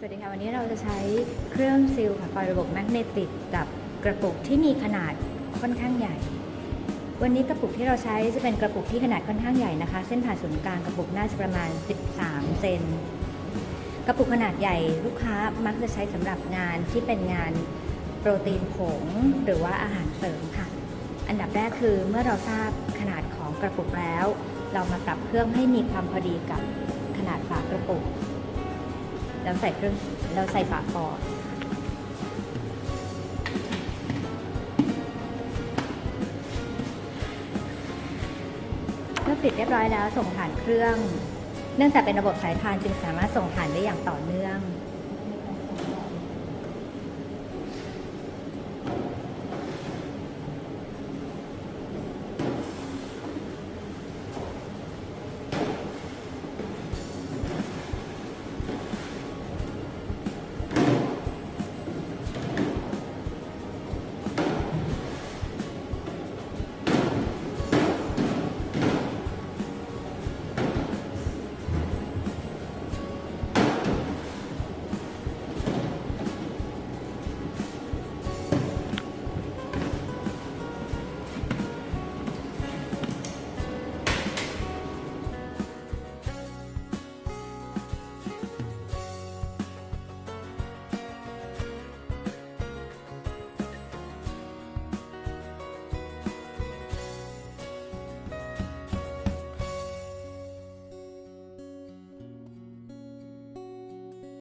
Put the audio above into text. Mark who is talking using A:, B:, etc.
A: สวัสดีค่ะ วันนี้เราจะใช้เครื่องซีลค่ะไฟระบบแมกเนติกกับกระปุกที่มีขนาดค่อนข้างใหญ่ วันนี้กระปุกที่เราใช้จะเป็นกระปุกที่ขนาดค่อนข้างใหญ่นะคะ เส้นผ่านศูนย์กลางกระปุกน่าจะประมาณ 13 เซนกระปุกขนาดใหญ่ลูกค้ามักจะใช้สำหรับงานที่เป็นงานโปรตีนผงหรือว่าอาหารเสริมค่ะ อันดับแรกคือเมื่อเราทราบขนาดของกระปุกแล้ว เรามาปรับเครื่องให้มีความพอดีกับขนาดฝากระปุก แล้วใส่เครื่องแล้วใส่ฝาฟอร์เมื่อปิดเรียบร้อยแล้วส่งผ่านเครื่อง เนื่องจากเป็นระบบสายพานจึงสามารถส่งผ่านได้อย่างต่อเนื่อง